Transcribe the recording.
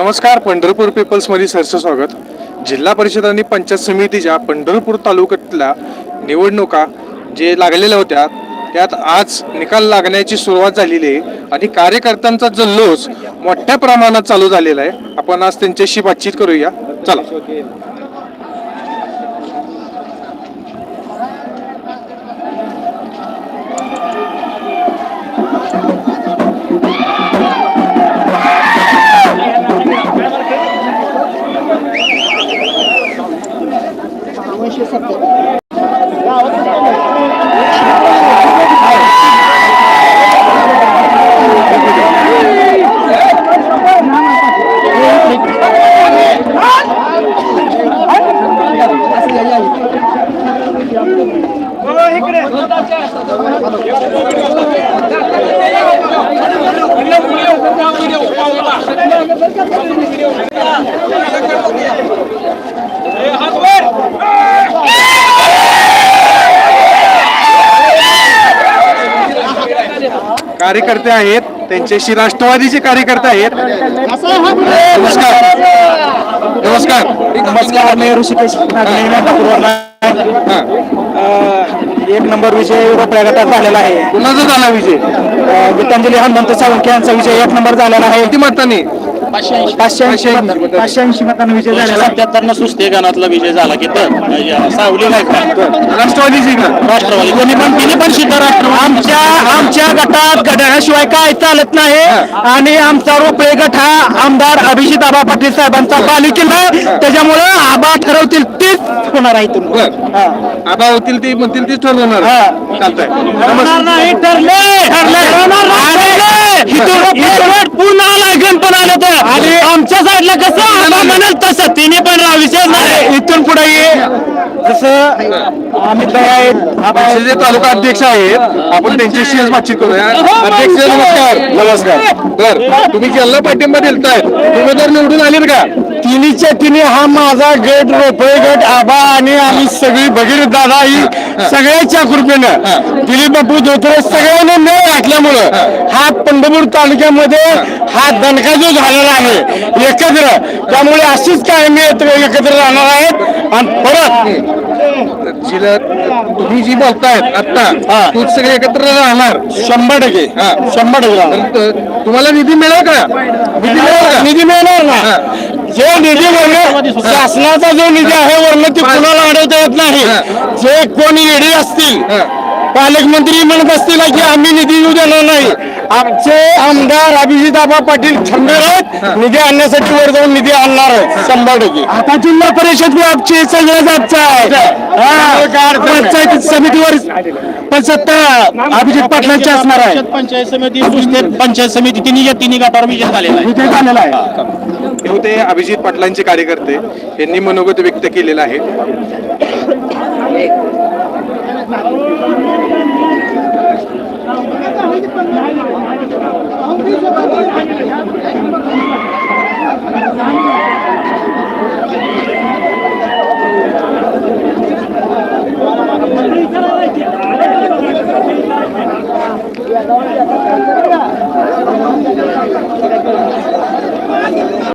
नमस्कार पंढरपूर पेपल्समध्ये सरचं स्वागत जिल्हा परिषद आणि पंचायत समितीच्या पंढरपूर तालुक्यातल्या निवडणुका जे लागलेल्या होत्या त्यात आज निकाल लागण्याची सुरुवात झालेली आहे आणि कार्यकर्त्यांचा जल्लोष मोठ्या प्रमाणात चालू झालेला आहे. आपण आज त्यांच्याशी बातचीत करूया. चला. Vamos, Ricardo. कार्यकर्ते आहेत त्यांच्याशी राष्ट्रवादीचे कार्यकर्ते आहेत. नमस्कार. नमस्कार. नमस्कार मी ऋषिकेश एक नंबर विजय रोपड्या गटात झालेला आहे. कुणाचा झाला विजय? गीतांजली हनुमंत सावंत यांचा विजय एक नंबर झालेला आहे. किती मतांनी? पाचशे ऐंशी. मतांनी- पाचशे ऐंशी. मतांना विजय सुस्ते झाला की तर. सावली नाही का? राष्ट्रवादी. कोणी पण तिने पण सिद्ध राष्ट्रवादी. आमच्या आमच्या गटात घड्याळाशिवाय काय चालत नाही. आणि आमचा रोपळे गट हा आमदार अभिजित आबा पाटील साहेबांचा पालिकेला त्याच्यामुळं आबा ठरवतील तेच होणार आहे इथून. बर. हा. आबा होतील ते म्हणतील तेच ठरवणार. हा. चालतंय. नाही ठरले. ठरले लागण पण आलं तर आणि आमच्या साईडला कसं म्हणाल तसं तिने पण राहा विषय नाही इथून पुढे ये. जसं आम्ही आहेत आमचे जे तालुका अध्यक्ष आहेत. आपण त्यांच्याशी बातचीत करूया. अध्यक्ष नमस्कार नमस्कार. बर तुम्ही ज्यांना पाठिंबा दिलताय. उमेदवार निवडून आले का? तिन्हीच्या तिन्ही हा माझा गट रोपळे गट आबा आणि आम्ही सगळी भगीरथ दादा ही सगळ्याच्या कृपेनं दिलीप बापू धोत्रे सगळ्यांनी मेळ घातल्यामुळं हा. पंढरपूर तालुक्यामध्ये हा दणका जो झालेला आहे एकत्र. त्यामुळे अशीच कायमी एकत्र राहणार आहेत. आणि परत तुम्ही जी बोलतायत आता तू सगळे एकत्र राहणार. शंभर टक्के. हा. शंभर टक्के राहणार. तर त- तुम्हाला निधी मिळेल का? निधी मिळेल का? निधी मिळणार ना? जे निधी वर्ण शासनाचा जो निधी आहे वर्ण ते कुणाला अडवता येत नाही. हा. जे कोणी येडे असतील हा. पालकमंत्री म्हणत असतील की आम्ही निधी येऊ देणार नाही. आमचे आमदार अभिजिताबा पाटील खंबीर आहेत. निधी आणण्यासाठी वर जाऊन निधी आणणार आहेत. शंभर टक्के. आता जिल्हा परिषद आमची सगळं जातचं आहे हा. पंचायत समितीवर पण सत्ता अभिजित पाटलांची असणार आहे पंचायत समिती सुस्ते पंचायत समिती तिन्ही तिन्ही गटावर विजय झालेला आहे. विजय झालेला आहे. हे होते अभिजित पाटलांचे कार्यकर्ते. यांनी मनोगत व्यक्त केलेलं आहे. violó